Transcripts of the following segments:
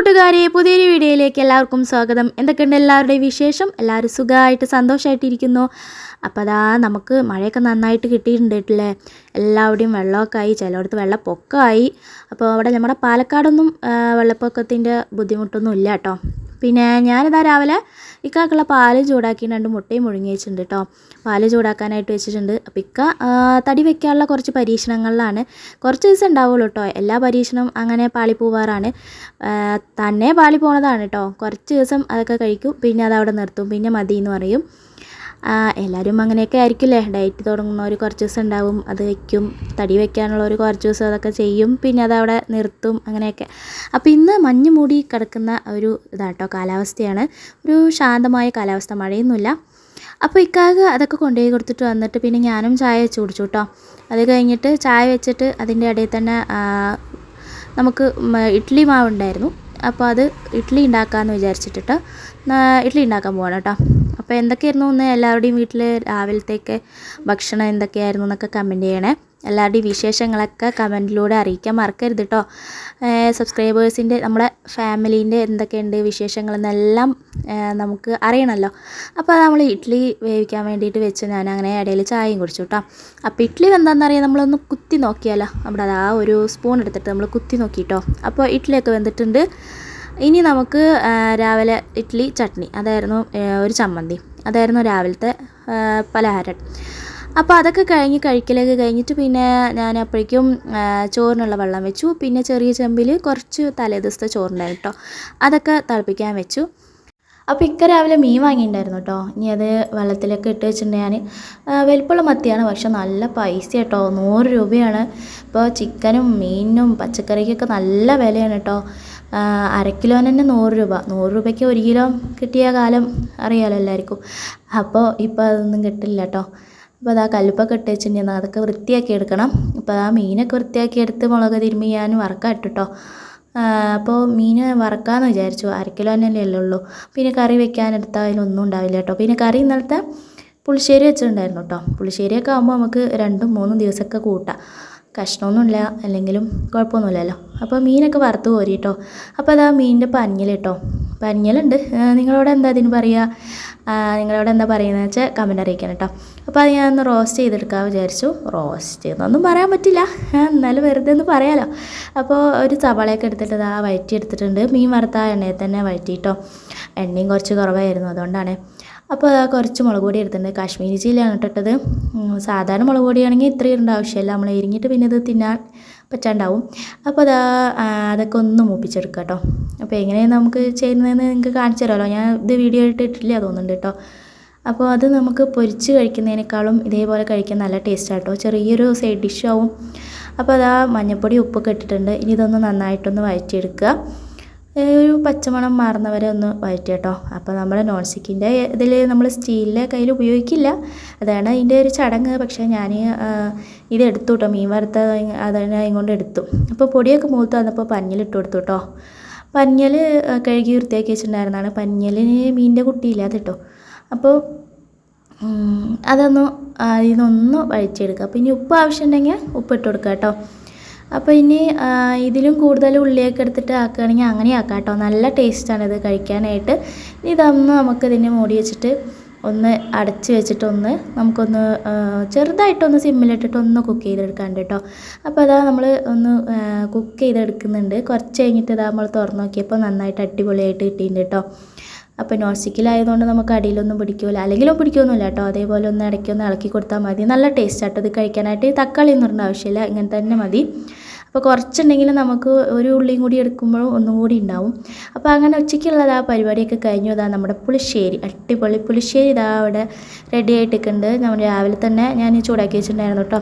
കൂട്ടുകാരെ പുതിയൊരു വീഡിയോയിലേക്ക് എല്ലാവർക്കും സ്വാഗതം. എന്തൊക്കെയുണ്ട് എല്ലാവരുടെയും വിശേഷം? എല്ലാവരും സുഖമായിട്ട് സന്തോഷമായിട്ടിരിക്കുന്നു. അപ്പോൾ അതാ നമുക്ക് മഴയൊക്കെ നന്നായിട്ട് കിട്ടിയിട്ടുണ്ട് കേട്ടില്ലേ? എല്ലാവിടെയും വെള്ളമൊക്കെ ആയി ചിലയിടത്ത് വെള്ളപ്പൊക്കമായി. അപ്പോൾ അവിടെ നമ്മുടെ പാലക്കാടൊന്നും വെള്ളപ്പൊക്കത്തിന്റെ ബുദ്ധിമുട്ടൊന്നും ഇല്ല കേട്ടോ. പിന്നെ ഞാനിതാ രാവിലെ ഇക്കാക്കുള്ള പാൽ ചൂടാക്കി രണ്ട് മുട്ടയും മുഴുങ്ങി വെച്ചിട്ടുണ്ട് കേട്ടോ പാൽ ചൂടാക്കാനായിട്ട് വെച്ചിട്ടുണ്ട്. അപ്പോൾ ഇക്ക തടി വെക്കാനുള്ള കുറച്ച് പരീക്ഷണങ്ങളിലാണ്. കുറച്ച് ദിവസം ഉണ്ടാവുള്ളൂ കേട്ടോ എല്ലാ പരീക്ഷണം അങ്ങനെ പാളി പോവാറാണ്. തന്നെ പാളി പോണതാണ് കേട്ടോ കുറച്ച് ദിവസം അതൊക്കെ കഴിക്കും. പിന്നെ അതവിടെ നിർത്തും. പിന്നെ മതി എന്ന് പറയും. എല്ലാവരും അങ്ങനെയൊക്കെ ആയിരിക്കില്ലേ? ഡയറ്റ് തുടങ്ങുന്നവർ കുറച്ച് ദിവസം ഉണ്ടാവും അത് വയ്ക്കും തടി വയ്ക്കാനുള്ളവർ കുറച്ച് ദിവസം അതൊക്കെ ചെയ്യും പിന്നെ അതവിടെ നിർത്തും അങ്ങനെയൊക്കെ. അപ്പോൾ ഇന്ന് മഞ്ഞ് മൂടി കിടക്കുന്ന ഒരു ഇതാട്ടോ കാലാവസ്ഥയാണ്. ഒരു ശാന്തമായ കാലാവസ്ഥ മഴയൊന്നുമില്ല. അപ്പോൾ ഇക്കാക്ക് അതൊക്കെ കൊണ്ടുപോയി കൊടുത്തിട്ട് വന്നിട്ട് പിന്നെ ഞാനും ചായ വെച്ച് കുടിച്ചു കേട്ടോ അത് കഴിഞ്ഞിട്ട് ചായ വെച്ചിട്ട് അതിന്റെ ഇടയിൽ തന്നെ നമുക്ക് ഇഡ്ഡലി മാവ് ഉണ്ടായിരുന്നു. അപ്പോൾ അത് ഇഡ്ഡലി ഉണ്ടാക്കാമെന്ന് വിചാരിച്ചിട്ടിട്ട് ഇഡ്ഡലി ഉണ്ടാക്കാൻ പോവാണ് കേട്ടോ അപ്പോൾ എന്തൊക്കെയായിരുന്നു ഒന്ന് എല്ലാവരുടെയും വീട്ടിൽ രാവിലത്തേക്ക് ഭക്ഷണം എന്തൊക്കെയായിരുന്നു എന്നൊക്കെ കമന്റ് ചെയ്യണേ. എല്ലാവരുടെയും വിശേഷങ്ങളൊക്കെ കമന്റിലൂടെ അറിയിക്കാൻ മറക്കരുത് കേട്ടോ സബ്സ്ക്രൈബേഴ്സിന്റെ നമ്മുടെ ഫാമിലീന്റെ എന്തൊക്കെയുണ്ട് വിശേഷങ്ങളെന്നെല്ലാം നമുക്ക് അറിയണമല്ലോ അപ്പോൾ നമ്മൾ ഇഡ്ഡലി വേവിക്കാൻ വേണ്ടിയിട്ട് വെച്ച് ഞാൻ അങ്ങനെ ഇടയിൽ ചായയും കുടിച്ചു കേട്ടോ അപ്പോൾ ഇഡ്ഡലി എന്താണെന്നറിയാം നമ്മളൊന്ന് കുത്തി നോക്കിയാലോ. നമ്മുടെ ആ ഒരു സ്പൂൺ എടുത്തിട്ട് നമ്മൾ കുത്തി നോക്കിയിട്ടോ അപ്പോൾ ഇഡ്ഡലിയൊക്കെ വെന്തിട്ടുണ്ട്. ഇനി നമുക്ക് രാവിലെ ഇഡ്ഡലി ചട്നി അതായിരുന്നു ഒരു ചമ്മന്തി. അതായിരുന്നു രാവിലത്തെ പലഹാരം. അപ്പോൾ അതൊക്കെ കഴിഞ്ഞ് കഴിക്കലൊക്കെ കഴിഞ്ഞിട്ട് പിന്നെ ഞാൻ അപ്പോഴേക്കും ചോറിനുള്ള വെള്ളം വെച്ചു. പിന്നെ ചെറിയ ചെമ്പിൽ കുറച്ച് തലേദിവസത്തെ ചോറുണ്ടായിരുന്നു കേട്ടോ അതൊക്കെ തിളപ്പിക്കാൻ വെച്ചു. അപ്പോൾ ഇക്ക രാവിലെ മീൻ വാങ്ങിയിട്ടുണ്ടായിരുന്നു കേട്ടോ ഇനി അത് വെള്ളത്തിലൊക്കെ ഇട്ട് വെച്ചിട്ടുണ്ട് ഞാൻ വലിപ്പമുള്ള മത്തിയാണ് പക്ഷെ നല്ല പൈസ കേട്ടോ നൂറ് രൂപയാണ്. ഇപ്പോൾ ചിക്കനും മീനും പച്ചക്കറിക്കൊക്കെ നല്ല വിലയാണ് കേട്ടോ അര കിലോന് തന്നെ നൂറ് രൂപ. നൂറ് രൂപയ്ക്ക് ഒരു കിലോ കിട്ടിയ കാലം അറിയാമല്ലോ എല്ലാവർക്കും. അപ്പോൾ ഇപ്പോൾ അതൊന്നും കിട്ടില്ല കേട്ടോ അപ്പോൾ അതാ കല്ലുപ്പൊക്കെ ഇട്ട് വെച്ചിട്ടുണ്ടെന്ന് അതൊക്കെ വൃത്തിയാക്കി എടുക്കണം. അപ്പോൾ ആ മീനൊക്കെ വൃത്തിയാക്കി എടുത്ത് മുളക് തിരുമ്മി ഞാൻ വറക്കാൻ കേട്ടോ അപ്പോൾ മീൻ വറക്കാമെന്ന് വിചാരിച്ചു. അര കിലോ തന്നെയല്ലേ ഉള്ളൂ. പിന്നെ കറി വെക്കാൻ എടുത്താൽ ഒന്നും ഉണ്ടാവില്ല കേട്ടോ പിന്നെ കറി ഇന്നലത്തെ പുളിശ്ശേരി വെച്ചിട്ടുണ്ടായിരുന്നു കേട്ടോ പുളിശ്ശേരിയൊക്കെ ആകുമ്പോൾ നമുക്ക് രണ്ടും മൂന്നും ദിവസമൊക്കെ കൂട്ടാം. കഷ്ണമൊന്നുമില്ല അല്ലെങ്കിലും കുഴപ്പമൊന്നുമില്ലല്ലോ. അപ്പോൾ മീനൊക്കെ വറുത്ത് കോരി കേട്ടോ അപ്പോൾ അതാ മീനിന്റെ പഞ്ഞൽ കേട്ടോ. പഞ്ഞലുണ്ട്. നിങ്ങളോട് എന്താ അതിന് പറയുക? നിങ്ങളോട് എന്താ പറയുന്നത് വെച്ചാൽ കമന്റ് അറിയിക്കണം കേട്ടോ. അപ്പോൾ അത് ഞാൻ റോസ്റ്റ് ചെയ്തെടുക്കാൻ വിചാരിച്ചു. റോസ്റ്റ് എന്നൊന്നും പറയാൻ പറ്റില്ല. എന്നാലും വെറുതെ ഒന്ന് പറയാമല്ലോ അപ്പോൾ ഒരു സവാളയൊക്കെ എടുത്തിട്ട് ഇതാ വയറ്റി എടുത്തിട്ടുണ്ട് മീൻ വറുത്ത എണ്ണയിൽ തന്നെ വഴറ്റിയിട്ടോ എണ്ണയും കുറച്ച് കുറവായിരുന്നു അതുകൊണ്ടാണ്. അപ്പോൾ അതാ കുറച്ച് മുളക് പൊടി എടുത്തിട്ടുണ്ട്. കാശ്മീരി ചില്ലിയാണ് ഇട്ടിട്ടത്. സാധാരണ മുളക് പൊടിയാണെങ്കിൽ ഇത്രയും ഇടേണ്ട ആവശ്യമില്ല നമ്മൾ എരിഞ്ഞിട്ട് പിന്നെ ഇത് തിന്നാൻ പറ്റാണ്ടാവും. അപ്പോൾ അതാ അതൊക്കെ ഒന്ന് മൂപ്പിച്ചെടുക്കുക കേട്ടോ. അപ്പോൾ എങ്ങനെയാണ് നമുക്ക് ചെയ്യുന്നതെന്ന് നിങ്ങൾക്ക് കാണിച്ചു തരാമല്ലോ. ഞാൻ ഇത് വീഡിയോ ഇട്ടിട്ടില്ല തോന്നുന്നുണ്ട് കേട്ടോ. അപ്പോൾ അത് നമുക്ക് പൊരിച്ച് കഴിക്കുന്നതിനേക്കാളും ഇതേപോലെ കഴിക്കാൻ നല്ല ടേസ്റ്റാണ് കേട്ടോ ചെറിയൊരു സൈഡ് ഡിഷ് ആവും. അപ്പോൾ അതാ മഞ്ഞൾപ്പൊടി ഉപ്പൊക്കെ ഇട്ടിട്ടുണ്ട്. ഇനി ഇതൊന്ന് നന്നായിട്ടൊന്ന് വഴറ്റിയെടുക്കുക. ഒരു പച്ചമണം മാറുന്നവരെ ഒന്ന് വഴറ്റി കേട്ടോ. അപ്പോൾ നമ്മൾ നോൺ സ്റ്റിക്കിന്റെ ഇതിൽ നമ്മൾ സ്റ്റീലിന്റെ കയ്യിൽ ഉപയോഗിക്കില്ല. അതാണ് അതിന്റെ ഒരു ചടങ്ങ്. പക്ഷേ ഞാൻ ഇത് എടുത്തു കേട്ടോ. മീൻ വറുത്ത അതിനെ കൊണ്ട് എടുത്തു. അപ്പോൾ പൊടിയൊക്കെ മൂത്ത് വന്നപ്പോൾ പഞ്ഞിലിട്ട് കൊടുത്തു കേട്ടോ. പഞ്ഞൽ കഴുകി വൃത്തിയാക്കി വെച്ചിട്ടുണ്ടായിരുന്നതാണ്. പഞ്ഞലിന് മീനിന്റെ കുട്ടിയില്ല അത് കേട്ടോ. അപ്പോൾ അതൊന്ന് അതിൽ നിന്നൊന്ന് വഴിച്ചെടുക്കുക അപ്പോൾ ഇനി ഉപ്പ് ആവശ്യമുണ്ടെങ്കിൽ ഉപ്പ് ഇട്ട് കൊടുക്കുക കേട്ടോ. അപ്പോൾ ഇനി ഇതിലും കൂടുതൽ ഉള്ളിയൊക്കെ എടുത്തിട്ട് ആക്കുകയാണെങ്കിൽ അങ്ങനെ ആക്കാം കേട്ടോ നല്ല ടേസ്റ്റാണ് ഇത് കഴിക്കാനായിട്ട്. ഇനി ഇതൊന്ന് നമുക്ക് ഇതിനെ മൂടി വെച്ചിട്ട് ഒന്ന് അടച്ച് വെച്ചിട്ടൊന്ന് നമുക്കൊന്ന് ചെറുതായിട്ടൊന്ന് സിമ്മിലിട്ടിട്ട് ഒന്ന് കുക്ക് ചെയ്തെടുക്കാണ്ട് കേട്ടോ. അപ്പോൾ അതാ നമ്മൾ ഒന്ന് കുക്ക് ചെയ്തെടുക്കുന്നുണ്ട്. കുറച്ച് കഴിഞ്ഞിട്ട് ഇതാ നമ്മൾ തുറന്നു നോക്കിയപ്പോൾ നന്നായിട്ട് അടിപൊളിയായിട്ട് കിട്ടിയിട്ടുണ്ട് കേട്ടോ. അപ്പോൾ നോൺ സ്റ്റിക്കിലായതുകൊണ്ട് നമുക്ക് അടിയിലൊന്നും പിടിക്കില്ല അല്ലെങ്കിലും പിടിക്കൊന്നുമില്ല കേട്ടോ. അതേപോലെ ഒന്ന് ഇടയ്ക്ക് ഒന്ന് ഇളക്കി കൊടുത്താൽ മതി. നല്ല ടേസ്റ്റ് ആട്ടോ ഇത് കഴിക്കാനായിട്ട്. തക്കാളി എന്ന് പറഞ്ഞ ആവശ്യമില്ല. ഇങ്ങനെ തന്നെ മതി. അപ്പോൾ കുറച്ചുണ്ടെങ്കിലും നമുക്ക് ഒരു ഉള്ളിയും കൂടി എടുക്കുമ്പോഴും ഒന്നും കൂടി ഉണ്ടാവും. അപ്പോൾ അങ്ങനെ ഉച്ചയ്ക്കുള്ളത് ആ പരിപാടിയൊക്കെ കഴിഞ്ഞു. ഇതാ നമ്മുടെ പുളിശ്ശേരി. അടിപൊളി പുളിശ്ശേരി ഇതാ അവിടെ റെഡി ആയിട്ടിരിക്കുന്നുണ്ട് നമ്മൾ രാവിലെ തന്നെ ഞാൻ ചൂടാക്കി വെച്ചിട്ടുണ്ടായിരുന്നു കേട്ടോ.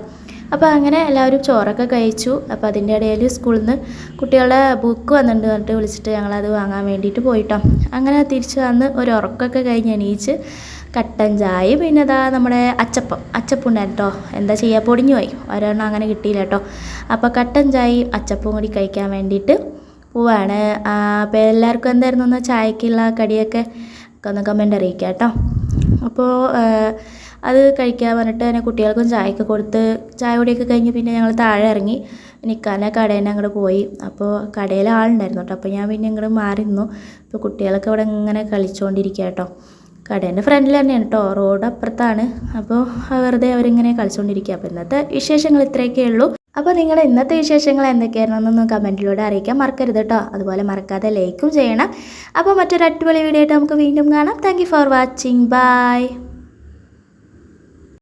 അപ്പോൾ അങ്ങനെ എല്ലാവരും ചോറൊക്കെ കഴിച്ചു. അപ്പോൾ അതിന്റെ ഇടയിൽ സ്കൂളിൽ നിന്ന് കുട്ടികളുടെ ബുക്ക് വന്നിട്ടുണ്ട് പറഞ്ഞിട്ട് വിളിച്ചിട്ട് ഞങ്ങളത് വാങ്ങാൻ വേണ്ടിയിട്ട് പോയിട്ടോ. അങ്ങനെ തിരിച്ച് വന്ന് ഒരു ഉറക്കമൊക്കെ കഴിഞ്ഞ് എണീച്ച് കട്ടൻ ചായ പിന്നെ അതാ നമ്മുടെ അച്ചപ്പം അച്ചപ്പം ഉണ്ടായിരുന്നു കേട്ടോ. എന്താ ചെയ്യുക പൊടിഞ്ഞു പോയി ഒരെണ്ണം അങ്ങനെ കിട്ടിയില്ല കേട്ടോ. അപ്പോൾ കട്ടൻ ചായയും അച്ചപ്പവും കൂടി കഴിക്കാൻ വേണ്ടിയിട്ട് പോവാണ്. അപ്പോൾ എല്ലാവർക്കും എന്തായിരുന്നു ഒന്ന് ചായക്കുള്ള കടിയൊക്കെ ഒന്ന് കമന്റ് അറിയിക്കാം കേട്ടോ. അപ്പോൾ അത് കഴിക്കാൻ പറഞ്ഞിട്ട് തന്നെ കുട്ടികൾക്കും ചായയൊക്കെ കൊടുത്ത് ചായ കുടിയൊക്കെ കഴിഞ്ഞ് പിന്നെ ഞങ്ങൾ താഴെ ഇറങ്ങി. നിൽക്കാനെ കടേനെ അങ്ങോട്ട് പോയി. അപ്പോൾ കടയിൽ ആളുണ്ടായിരുന്നു കേട്ടോ. അപ്പോൾ ഞാൻ പിന്നെ ഇങ്ങോട്ട് മാറി നിന്നു ഇപ്പോൾ കുട്ടികളൊക്കെ ഇവിടെ ഇങ്ങനെ കളിച്ചുകൊണ്ടിരിക്കുക കേട്ടോ. കടേന്റെ ഫ്രണ്ടിൽ തന്നെയാണ് കേട്ടോ റോഡ് അപ്പുറത്താണ്. അപ്പോൾ വെറുതെ അവരിങ്ങനെ കളിച്ചുകൊണ്ടിരിക്കുക അപ്പോൾ ഇന്നത്തെ വിശേഷങ്ങൾ ഇത്രയൊക്കെ ഉള്ളൂ. അപ്പോൾ നിങ്ങളുടെ ഇന്നത്തെ വിശേഷങ്ങൾ എന്തൊക്കെയാണെന്നൊന്ന് കമന്റിലൂടെ അറിയിക്കാൻ മറക്കരുത് കേട്ടോ അതുപോലെ മറക്കാതെ ലൈക്കും ചെയ്യണം. അപ്പോൾ മറ്റൊരു അടിപൊളി വീഡിയോ ആയിട്ട് നമുക്ക് വീണ്ടും കാണാം. Thank for watching bye